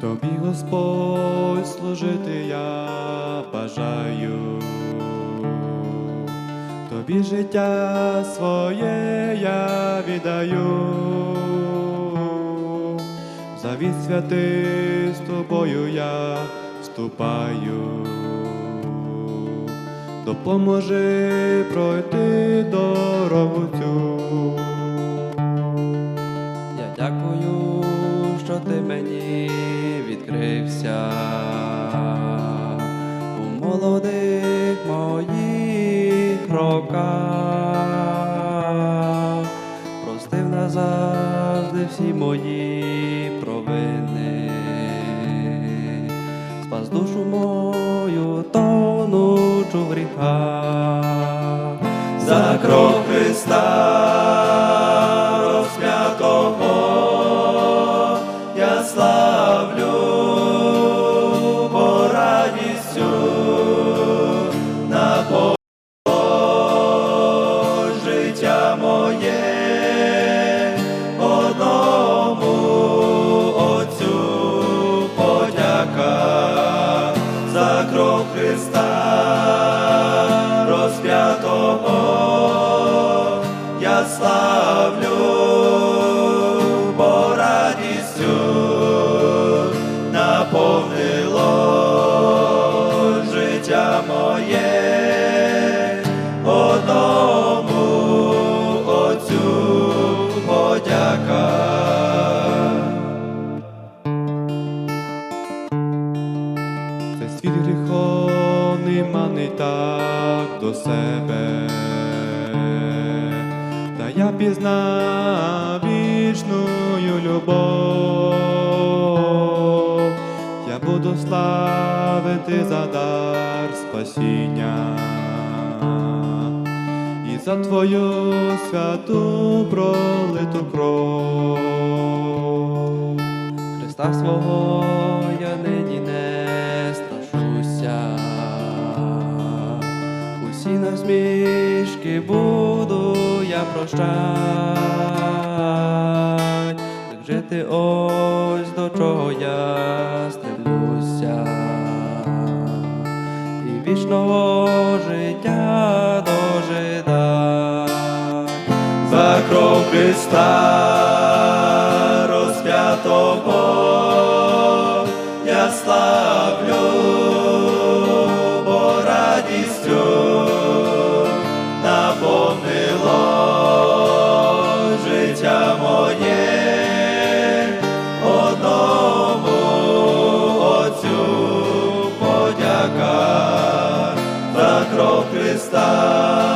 Тобі, Господь, служити я бажаю, тобі життя своє я віддаю, завіт святий з тобою я вступаю, допоможи пройти дорогу цю. Молодих моїх роках, простив назавжди всі мої провини, спас душу мою, тонучу в гріхах. За кров Христа за Світ гріховний манить так до себе, та я пізнав вічную любов, я буду славити за дар спасіння. І за твою святу пролиту кров. Христа свого я не усі насмішки буду я прощать, так жити ось до чого я стремлюся, і вічного життя дожидать за кров Христа розп'ятого я славлю, за кров Христа